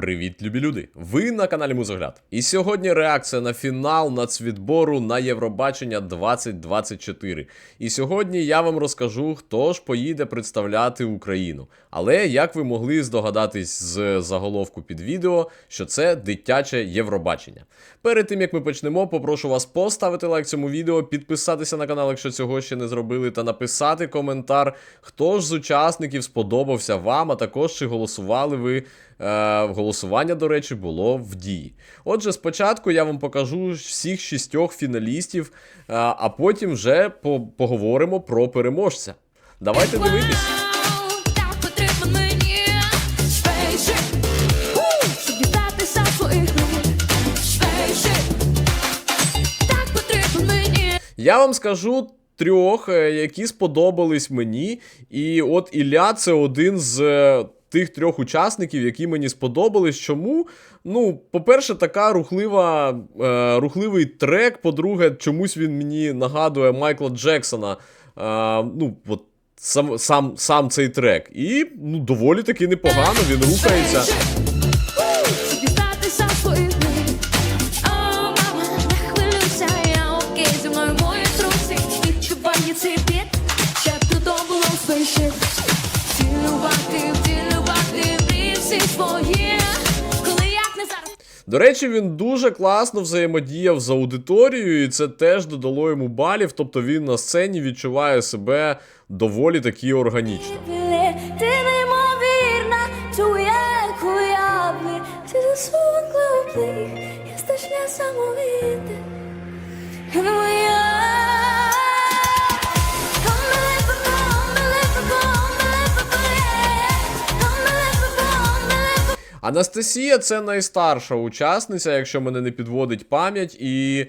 Привіт, любі люди! Ви на каналі Музогляд. І сьогодні реакція на фінал нацвідбору на Євробачення 2024. І сьогодні я вам розкажу, хто ж поїде представляти Україну. Але як ви могли здогадатись з заголовку під відео, що це дитяче Євробачення. Перед тим як ми почнемо, попрошу вас поставити лайк цьому відео, підписатися на канал, якщо цього ще не зробили, та написати коментар, хто ж з учасників сподобався вам, а також чи голосували ви. Е, голосування, до речі, було в дії. Отже, спочатку я вам покажу всіх шістьох фіналістів, е, а потім вже по- поговоримо про переможця. Давайте дивитись. Я вам скажу трьох, е, які сподобались мені. І от Ілля це один з тих трьох учасників, які мені сподобались. Чому? Ну, по-перше, така рухлива, е, рухливий трек. По-друге, чомусь він мені нагадує Майкла Джексона. Е, ну, от сам, сам, сам цей трек. І ну, доволі таки непогано, він рухається. До речі, він дуже класно взаємодіяв з аудиторією, і це теж додало йому балів. Тобто він на сцені відчуває себе доволі таки органічно. Ти неймовірна, чує Анастасія це найстарша учасниця, якщо мене не підводить пам'ять, і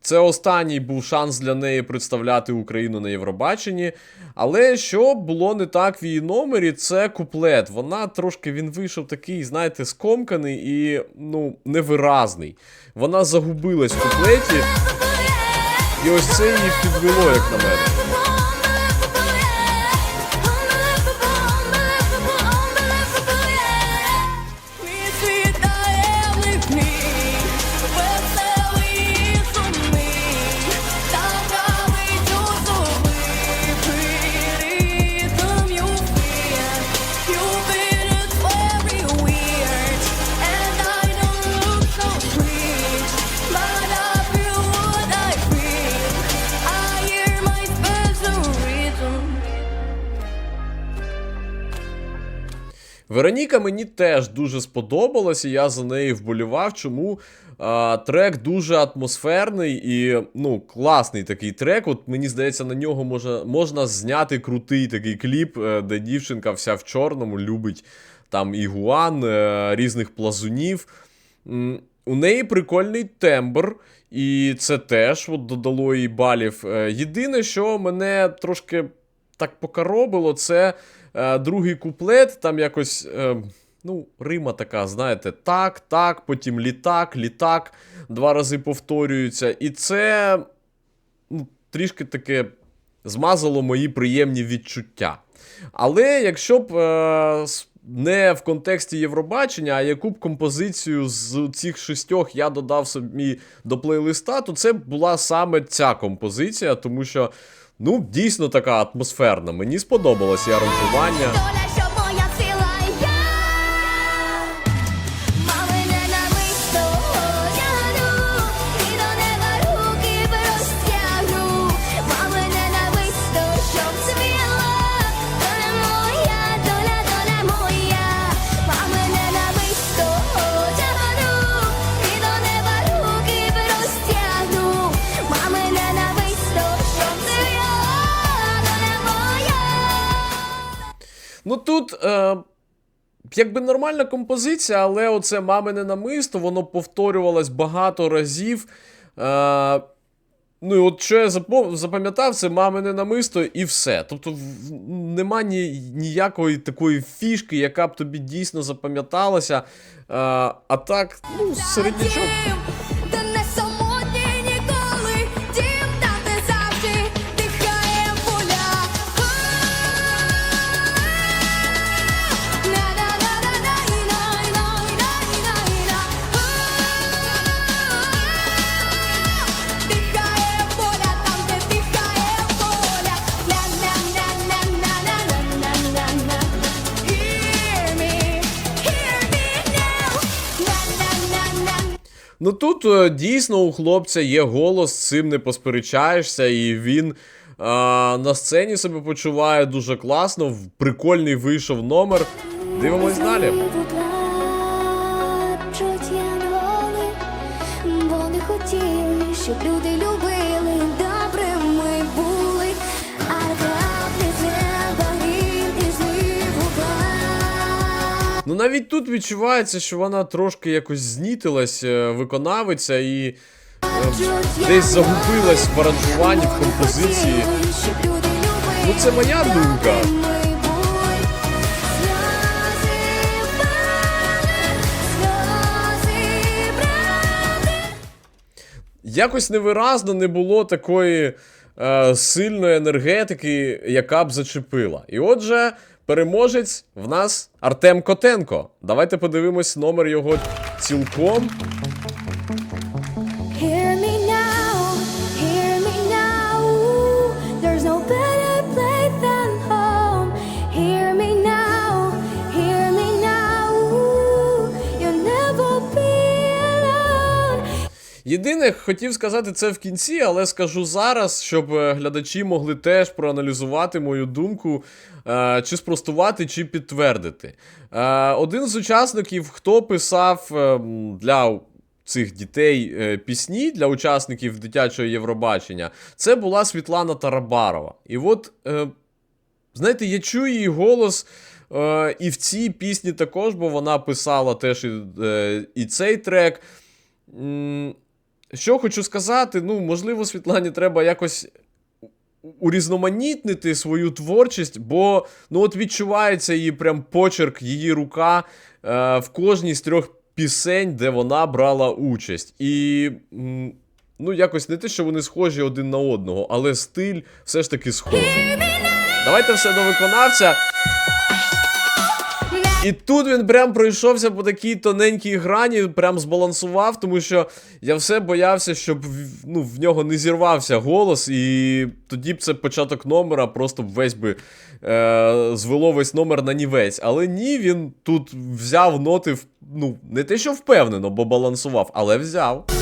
це останній був шанс для неї представляти Україну на Євробаченні. Але що було не так в її номері, це куплет. Вона трошки він вийшов такий, знаєте, скомканий і ну, невиразний. Вона загубилась в куплеті, і ось це її підвело, як на мене. Вероніка мені теж дуже сподобалась, і я за неї вболівав. Чому а, трек дуже атмосферний і ну, класний такий трек. От мені здається, на нього можна, можна зняти крутий такий кліп, е, де дівчинка вся в чорному любить там ігуан, е, різних плазунів. У неї прикольний тембр, і це теж от, додало їй балів. Е, Єдине, що мене трошки так покаробило, це е, другий куплет, там якось. Е, Ну, Рима така, знаєте, так, так, потім літак, літак два рази повторюються. І це ну, трішки таке змазало мої приємні відчуття. Але якщо б е, не в контексті Євробачення, а яку б композицію з цих шістьох я додав собі до плейлиста, то це була саме ця композиція, тому що ну, дійсно така атмосферна. Мені сподобалось і аранжування. Тут. Е... Якби нормальна композиція, але оце мамине намисто, воно повторювалось багато разів. Е, ну і от що я запам'ятав, це мамине намисто і все. Тобто нема ні, ніякої такої фішки, яка б тобі дійсно запам'яталася. Е, а так, ну, середнячок. Ну тут е, дійсно у хлопця є голос, цим не посперечаєшся, і він а, на сцені себе почуває дуже класно. Прикольний вийшов номер. Дивимось далі. Ну навіть тут відчувається, що вона трошки якось знітилась, е, виконавиця, і е, десь загубилась в аранжуванні, в композиції. Ну, це моя думка. Якось невиразно не було такої е, сильної енергетики, яка б зачепила. І отже, переможець в нас Артем Котенко. Давайте подивимось номер його цілком. Єдине, хотів сказати це в кінці, але скажу зараз, щоб е, глядачі могли теж проаналізувати мою думку, е, чи спростувати, чи підтвердити. Е, Один з учасників, хто писав для цих дітей пісні для учасників дитячого Євробачення, це була Світлана Тарабарова. І от, е, знаєте, я чую її голос. Е, і в цій пісні також, бо вона писала теж і, е, і цей трек. Що хочу сказати, ну, можливо, Світлані треба якось урізноманітнити свою творчість, бо ну, от відчувається її прям почерк, її рука е, в кожній з трьох пісень, де вона брала участь. І. Ну, якось не те, що вони схожі один на одного, але стиль все ж таки схожий. Давайте все до виконавця. І тут він прям пройшовся по такій тоненькій грані, прям збалансував, тому що я все боявся, щоб ну, в нього не зірвався голос, і тоді б це початок номера просто б весь би е, звело весь номер на нівець. Але ні, він тут взяв ноти, ну, не те, що впевнено, бо балансував, але взяв.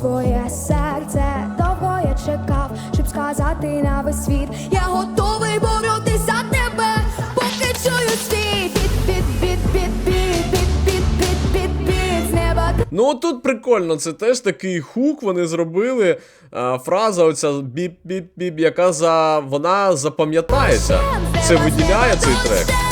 Твоє серце. Довго я чекав, щоб сказати на весь світ. Я готовий боротись за тебе, поки чую свій біт, біт, біт, біт, біт, біт, біт, біт, біт, біт з неба. Ну, тут прикольно, це теж такий хук вони зробили. А, фраза оця біп-біп-біп, яка за вона запам'ятається. Це виділяє цей трек.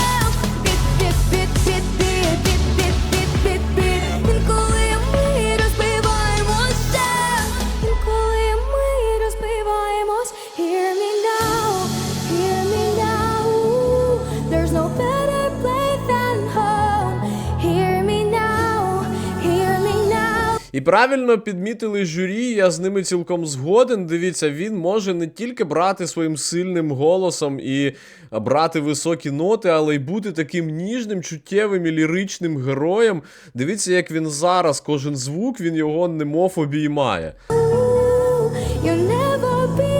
Правильно підмітили журі, я з ними цілком згоден. Дивіться, він може не тільки брати своїм сильним голосом і брати високі ноти, але й бути таким ніжним, чуттєвим і ліричним героєм. Дивіться, як він зараз, кожен звук, він його немов обіймає. You'll never be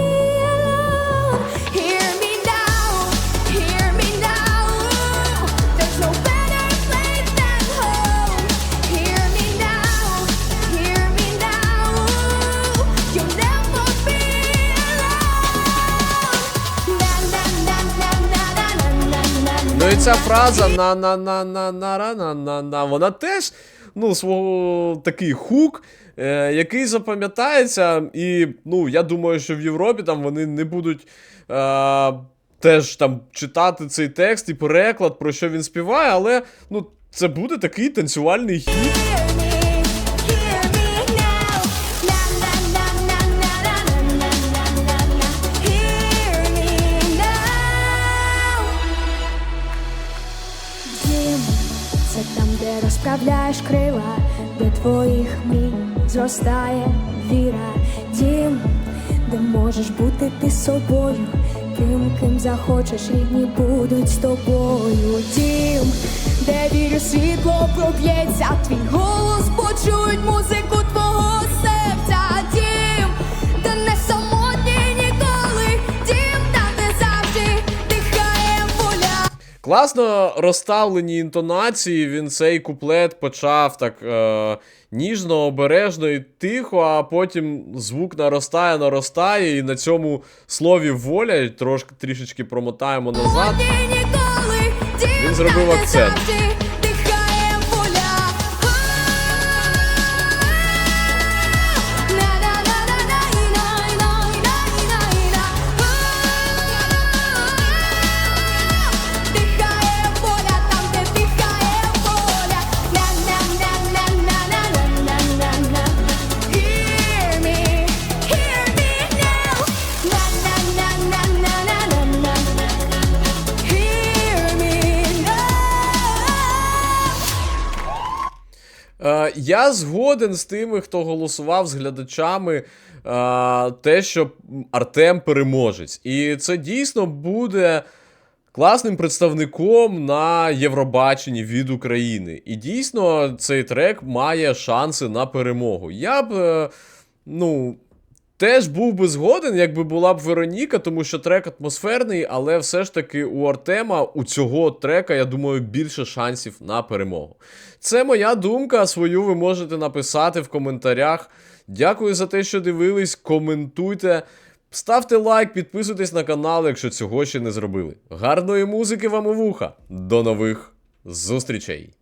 І ця фраза на на на на на на на на вона теж ну, свого такий хук, е, який запам'ятається. І ну, я думаю, що в Європі там вони не будуть. Е, Теж там читати цей текст і переклад, про що він співає, але ну, це буде такий танцювальний хіт. Де розправляєш крила, де твоїх мрій зростає віра. Дім, де можеш бути ти собою, тим, ким захочеш, рідні будуть з тобою. Дім, де вірю, світло проб'ється, твій голос почують музику Класно розставлені інтонації. Він цей куплет почав так е, ніжно, обережно і тихо, а потім звук наростає, наростає, і на цьому слові воля трошки трішечки промотаємо назад. Він зробив акцент. Е, я згоден з тими, хто голосував з глядачами, е, те, що Артем переможець. І це дійсно буде класним представником на Євробаченні від України. І дійсно цей трек має шанси на перемогу. Я б, е, ну. Теж був би згоден, якби була б Вероніка, тому що трек атмосферний, але все ж таки у Артема у цього трека, я думаю, більше шансів на перемогу. Це моя думка. Свою ви можете написати в коментарях. Дякую за те, що дивились. Коментуйте, ставте лайк, підписуйтесь на канал, якщо цього ще не зробили. Гарної музики вам у вуха. До нових зустрічей!